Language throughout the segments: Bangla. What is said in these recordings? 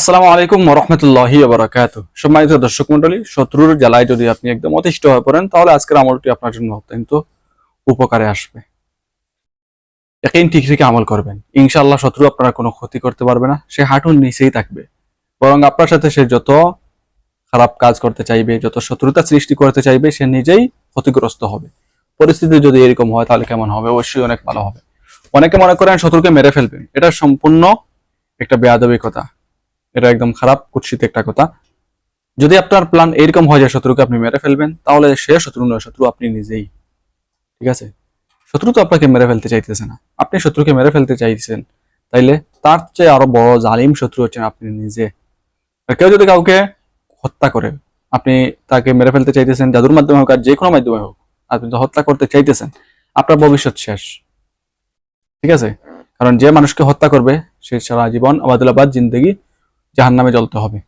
আসসালামু আলাইকুম রহমতুল্লাহি বারাকাত সম্মানিত দর্শক মন্ডলী শত্রুর জ্বালায় যদি আপনি একদম অতিষ্ঠ হয়ে পড়েন, তাহলে আজকের আমলটি আপনার জন্য অত্যন্ত উপকারে আসবে। একই ঠিক রেখে আমল করবেন। ইনশাআল্লাহ শত্রু আপনার কোনো ক্ষতি করতে পারবে না, সে হাঁটুর নিচেই থাকবে। বরং আপনার সাথে সে যত খারাপ কাজ করতে চাইবে, যত শত্রুতা সৃষ্টি করতে চাইবে, সে নিজেই ক্ষতিগ্রস্ত হবে। পরিস্থিতি যদি এরকম হয়, তাহলে কেমন হবে? অবশ্যই অনেক ভালো হবে। অনেকে মনে করেন শত্রুকে মেরে ফেলবেন। এটা সম্পূর্ণ একটা বেয়াদবি কথা এটা একদম খারাপ, কুৎসিত একটা কথা। যদি আপনার প্ল্যান এরকম হয় যে শত্রুকে আপনি মেরে ফেলবেন, তাহলে সে শত্রু নয়, শত্রু আপনি নিজেই। ঠিক আছে? শত্রু তো আপনাকে মেরে ফেলতে চাইতেছে না। আপনি শত্রুকে মেরে ফেলতে চাইছেন, তাইলে তার চেয়ে আরও বড় জালিম শত্রু হচ্ছেন আপনি নিজে। কেউ যদি কাউকে হত্যা করে, আপনি তাকে মেরে ফেলতে চাইতেছেন জাদুর মাধ্যমে হোক আর যে কোনো মাধ্যমে হোক, আপনি তো হত্যা করতে চাইতেছেন, আপনার ভবিষ্যৎ শেষ। ঠিক আছে? কারণ যে মানুষকে হত্যা করবে, সে সারা জীবন আবাদুল্লাবাদ জিন্দগি জাহান নামে জ্বলতে হবে।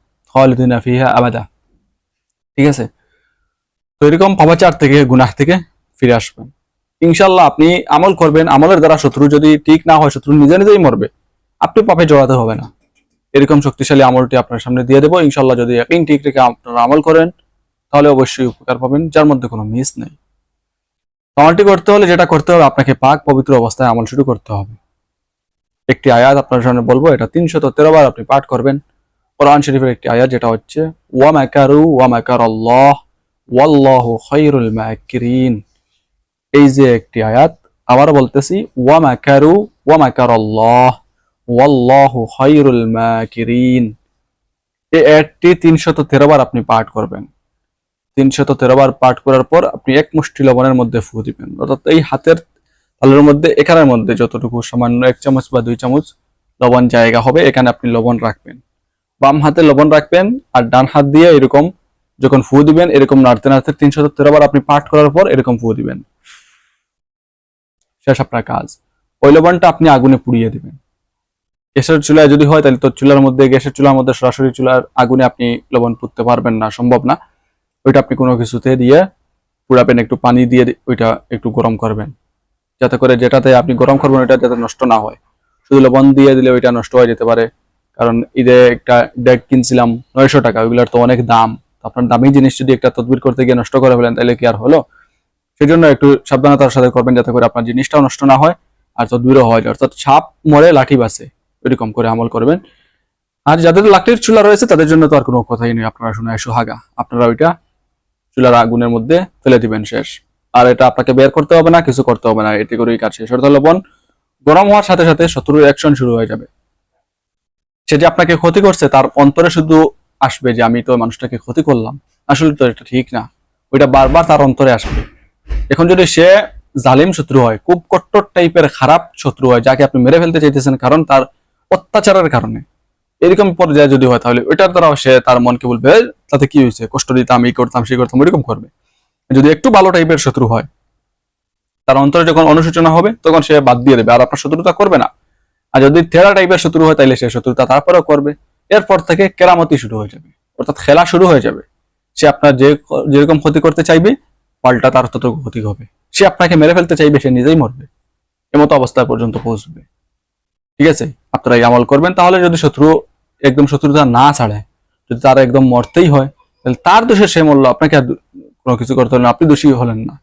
আবাদা। ঠিক আছে? তো এরকম পাপাচার থেকে, গুনাহ থেকে ফিরে আসবেন। ইনশাল্লাহ আপনি আমল করবেন, আমলের দ্বারা শত্রু যদি ঠিক না হয়, শত্রু নিজে নিজেই মরবে। আপনি পাপে জড়াতে হবে না। এরকম শক্তিশালী আমলটি আপনার সামনে দিয়ে দেবো। ইনশাল্লাহ যদি একই ঠিক রেখে আপনারা আমল করেন, তাহলে অবশ্যই উপকার পাবেন, যার মধ্যে কোনো মিস নেই। আমলটি করতে হলে যেটা করতে হবে, আপনাকে পাক পবিত্র অবস্থায় আমল শুরু করতে হবে। একটি আয়াত আপনার সামনে বলব, এটা তিনশত তেরো বার আপনি পাঠ করবেন। কোরআন শরীফের একটি আয়াত যেটা হচ্ছে, ওয়া মাকারু ওয়া মাকার আল্লাহ ওয়াল্লাহু খায়রুল মাকিরিন। এই যে একটি আয়াত, আবার বলতেছি, ওয়া মাকারু ওয়া মাকার আল্লাহ ওয়াল্লাহু খায়রুল মাকিরিন। এই আয়াতটি তিনশত তেরো বার আপনি পাঠ করবেন। তিনশত তেরো বার পাঠ করার পর আপনি এক মুষ্টি লবণের মধ্যে ফু দিবেন। অর্থাৎ এই হাতের তালের মধ্যে, এখানের মধ্যে যতটুকু সামান্য এক চামচ বা দুই চামচ লবণ জায়গা হবে, এখানে আপনি লবণ রাখবেন। বাম হাতে লবণ রাখবেন আর ডান হাত দিয়ে এরকম যখন ফু দিবেন, এরকম নাড়তে নাড়তে তিনশো তেরো বার আপনি পাঠ করার পর এরকম ফু দিবেন। শেষ আপনার কাজ। ওই লবণটা আপনি আগুনে পুড়িয়ে দিবেন। গ্যাসের চুলায় যদি হয়, তাহলে তো চুলার মধ্যে, গ্যাসের চুলার মধ্যে সরাসরি চুলার আগুনে আপনি লবণ পুড়তে পারবেন না, সম্ভব না। ওইটা আপনি কোনো কিছুতে দিয়ে পুড়াবেন, একটু পানি দিয়ে ওইটা একটু গরম করবেন। যাতে করে যেটাতে আপনি গরম করবেন, ওইটা যাতে নষ্ট না হয়। শুধু লবণ দিয়ে দিলে ওইটা নষ্ট হয়ে যেতে পারে। কারণ ঈদে একটা ডেক কিনছিলাম নয়শো টাকা, ওইগুলোর তো অনেক দাম। আপনার দামি জিনিস যদি একটা তদবির করতে গিয়ে নষ্ট করে ফেলেন, তাহলে কি আর হলো? সেই জন্য একটু সাবধানতার সাথে করবেন যাতে করে আপনার জিনিসটাও নষ্ট না হয় আর তদবিরও হয়। অর্থাৎ ছাপ মরে, লাঠি বাসে, এরকম করে আমল করবেন। আর যাদের লাঠির চুলা রয়েছে, তাদের জন্য তো আর কোনো কথাই নেই। আপনারা শুনে সোহাগা আপনারা ওইটা চুলার আগুনের মধ্যে ফেলে দিবেন শেষ। আর এটা আপনাকে বের করতে হবে না, কিছু করতে হবে না। এতে করেই কাজ শেষ। অর্থাৎ লবণ গরম হওয়ার সাথে সাথে শত্রুর অ্যাকশন শুরু হয়ে যাবে। সে যে আপনাকে ক্ষতি করছে, তার অন্তরে শুধু আসবে যে, আমি তো মানুষটাকে ক্ষতি করলাম। আসলে তো এটা ঠিক না। ওইটা বারবার তার অন্তরে আসবে। এখন যদি সে জালিম শত্রু হয়, খুব কট্টর টাইপের খারাপ শত্রু হয়, যাকে আপনি মেরে ফেলতে চাইতেছেন কারণ তার অত্যাচারের কারণে, এরকম পর্যায়ে যদি হয়, তাহলে ওইটার দ্বারাও সে তার মনকে বলবে তাতে কি হয়েছে? কষ্ট দিতাম এই করতাম সেই করতাম এরকম করবে। যদি একটু ভালো টাইপের শত্রু হয়, তার অন্তরে যখন অনুশোচনা হবে, তখন সে বাদ দিয়ে দেবে। আর আপনার শত্রুতা করবে না। আর যদি থেরা টাইপের শত্রু হয় তাহলে সে শত্রুতা তারপরেও করবে। এরপর থেকে কেরামতি শুরু হয়ে যাবে। অর্থাৎ খেলা শুরু হয়ে যাবে। সে আপনার যে যেরকম ক্ষতি করতে চাইবে, পাল্টা তার তত ক্ষতি হবে। সে আপনাকে মেরে ফেলতে চাইবে, সে নিজেই মরবে। এমতো অবস্থা পর্যন্ত পৌঁছবে। ঠিক আছে? আপনারা এই আমল করবেন। তাহলে যদি শত্রু একদম শত্রুতা না ছাড়ে, যদি তার একদম মরতেই হয়, তাহলে তার দোষে সে মরলো আপনাকে আর কোনো কিছু করতে হলো না। আপনি দোষী হলেন না।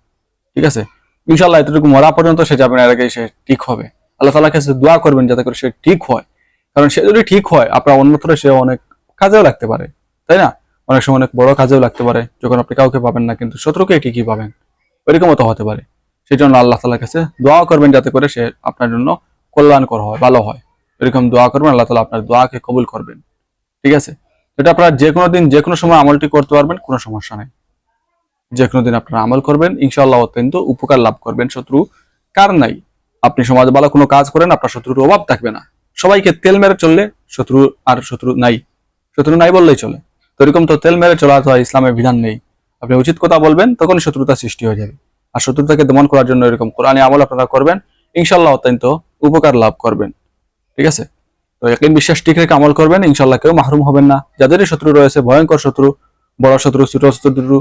ঠিক আছে? ইনশাল্লাহ এতটুকু মরা পর্যন্ত সে যাবে না, এর আগে সে ঠিক হবে। আল্লাহ তালার কাছে দোয়া করবেন যাতে করে সে ঠিক হয়। কারণ সে যদি ঠিক হয়, আপনার অন্যত্র সে অনেক কাজেও লাগতে পারে, তাই না? অনেক সময় অনেক বড় কাজেও লাগতে পারে, যখন আপনি কাউকে পাবেন না, কিন্তু শত্রুকে ঠিকই পাবেন? ওইরকমও তো হতে পারে। সেই জন্য আল্লাহ তালার কাছে দোয়া করবেন যাতে করে সে আপনার জন্য কল্যাণকর হয়, ভালো হয়। এরকম দোয়া করবেন, আল্লাহ তালা আপনার দোয়াকে কবুল করবেন। ঠিক আছে? এটা আপনারা যে কোনো দিন যে কোনো সময় আমলটি করতে পারবেন, কোনো সমস্যা নেই। যে কোনো দিন আপনারা আমল করবেন, ইনশাআল্লাহ অত্যন্ত উপকার লাভ করবেন, শত্রু কার নাই। আপনি সমাজে ভালো কোনো কাজ করেন, আপনার শত্রুর অভাব থাকবে না। সবাইকে তেল মেরে চললে শত্রু আর শত্রু নাই। শত্রু নাই বললেই চলে। তো এরকম তো তেল মেরে চলা তো ইসলামের বিধান নেই। আপনি উচিত কথা বলবেন তখন শত্রুতা সৃষ্টি হয়ে যাবে। আর শত্রুতাকে দমন করার জন্য এরকম কোরআনে আমল আপনারা করবেন ইনশাল্লাহ অত্যন্ত উপকার লাভ করবেন। ঠিক আছে? তো একদিন বিশ্বাস ঠিক রেখে আমল করবেন ইনশাল্লাহ কেউ মাহরুম হবেন না। যাদেরই শত্রু রয়েছে, ভয়ঙ্কর শত্রু, বড় শত্রু, ছোট শত্রু,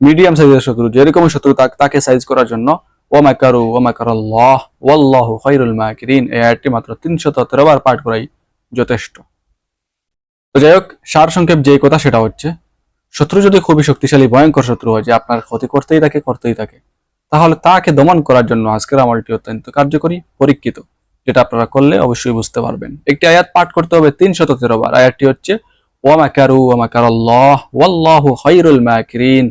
মিডিয়াম সাইজের শত্রু, যেরকমই শত্রু তাকে সাইজ করার জন্য ও মাকারু ও মাকার আল্লাহ ওয়াল্লাহু খায়রুল মাকিরিন। এই আয়াতটি মাত্র তিনশত তেরো বার পাঠ করাই যথেষ্ট। তো যাই হোক, সার সংক্ষেপ যে কথা সেটা হচ্ছে, শত্রু যদি খুবই শক্তিশালী, ভয়ঙ্কর শত্রু হয়, যে আপনার ক্ষতি করতেই থাকে করতেই থাকে, তাহলে তাকে দমন করার জন্য আজকের আমলটি অত্যন্ত কার্যকরী, পরীক্ষিত, যেটা আপনারা করলে অবশ্যই বুঝতে পারবেন। একটি আয়াত পাঠ করতে হবে তিনশত তেরো বার। আয়াতটি হচ্ছে, ওয়ামাকারু ওয়ামাকার আল্লাহ ওয়াল্লাহু খায়রুল মাকিরিন।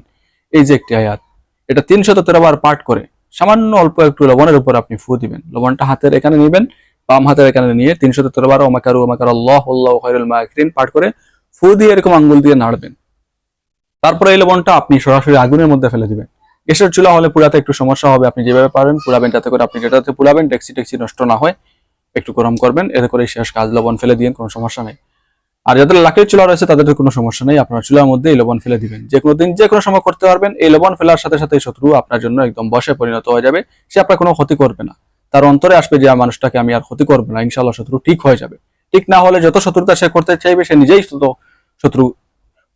এই যে একটি আয়াত, এটা তিনশত তেরো বার পাঠ করে সামান্য অল্প একটু লবণের উপর আপনি ফু দিবেন। লবণটা হাতের এখানে নেবেন, বাম হাতের এখানে নিয়ে তিনশত তেরো বার ওমাকারু, ওমাকার আল্লাহ আল্লাহ খায়রুল মাকিরিন পাঠ করে ফু দিয়ে এরকম আঙ্গুল দিয়ে নাড়বেন। তারপরে এই লবণটা আপনি সরাসরি আগুনের মধ্যে ফেলে দিবেন। গ্যাসের চুলা হলে পুরাতে একটু সমস্যা হবে, আপনি যেভাবে পারেন পুরাবেন যাতে করে আপনি যেটাতে পুরাবেন ট্যাক্সি ট্যাক্সি নষ্ট না হয়, একটু গরম করবেন, এতে করে শেষ কাজ লবণ ফেলে দিয়ে কোনো সমস্যা নেই। আর যাদের লাকড়ির চুলা রয়েছে তাদের কোনো সমস্যা নেই। আপনার চুলার মধ্যে এই লবণ ফেলে দিবেন। যে কোনো দিন যে কোনো সময় করতে পারবেন। এই লবণ ফেলার সাথে সাথে শত্রু আপনার জন্য একদম বসে পরিণত হয়ে যাবে। সে আপনার কোনো ক্ষতি করবে না। তার অন্তরে আসবে যে মানুষটাকে আমি আর ক্ষতি করব না। ইনশাল্লাহ শত্রু ঠিক হয়ে যাবে। ঠিক না হলে যত শত্রুতা সে করতে চাইবে, সে নিজেই তত শত্রু,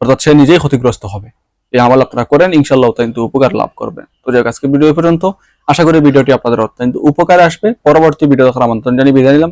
অর্থাৎ সে নিজেই ক্ষতিগ্রস্ত হবে। এই আমল আপনারা করেন। ইনশাল্লাহ অত্যন্ত উপকার লাভ করবেন। তো যাই আজকে ভিডিও পর্যন্ত। আশা করি ভিডিওটি আপনাদের অত্যন্ত উপকারে আসবে। পরবর্তী ভিডিও দেখার আমন্ত্রণ জানিয়ে বিদায় নিলাম।